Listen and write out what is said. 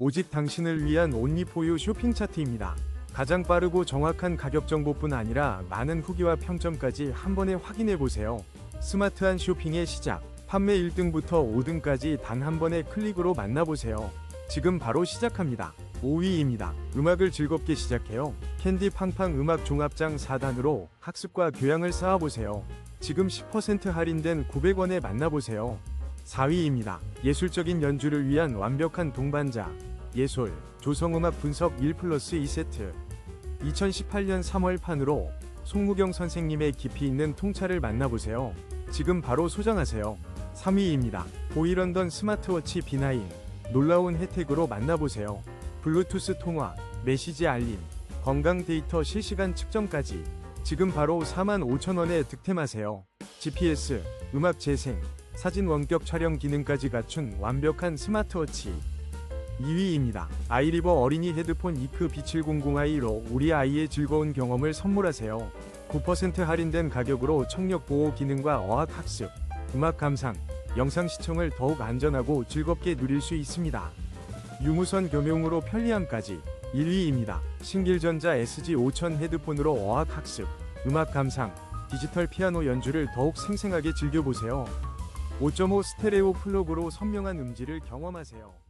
오직 당신을 위한 온리포유 쇼핑 차트입니다. 가장 빠르고 정확한 가격 정보뿐 아니라 많은 후기와 평점까지 한 번에 확인해 보세요. 스마트한 쇼핑의 시작. 판매 1등부터 5등까지 단 한 번의 클릭으로 만나보세요. 지금 바로 시작합니다. 5위입니다. 음악을 즐겁게 시작해요. 캔디 팡팡 음악 종합장 4단으로 학습과 교양을 쌓아보세요. 지금 10% 할인된 900원에 만나보세요. 4위입니다. 예술적인 연주를 위한 완벽한 동반자. 예솔, 조성음악 분석 1 플러스 2세트. 2018년 3월 판으로 송무경 선생님의 깊이 있는 통찰을 만나보세요. 지금 바로 소장하세요. 3위입니다. 보이런던 스마트워치 B9. 놀라운 혜택으로 만나보세요. 블루투스 통화, 메시지 알림, 건강 데이터 실시간 측정까지. 지금 바로 45,000원에 득템하세요. GPS, 음악 재생, 사진 원격 촬영 기능까지 갖춘 완벽한 스마트워치. 2위입니다. 아이리버 어린이 헤드폰 이크 B700i로 우리 아이의 즐거운 경험을 선물하세요. 9% 할인된 가격으로 청력 보호 기능과 어학 학습, 음악 감상, 영상 시청을 더욱 안전하고 즐겁게 누릴 수 있습니다. 유무선 겸용으로 편리함까지 1위입니다. 신길전자 SG5000 헤드폰으로 어학 학습, 음악 감상, 디지털 피아노 연주를 더욱 생생하게 즐겨보세요. 5.5 스테레오 플러그로 선명한 음질을 경험하세요.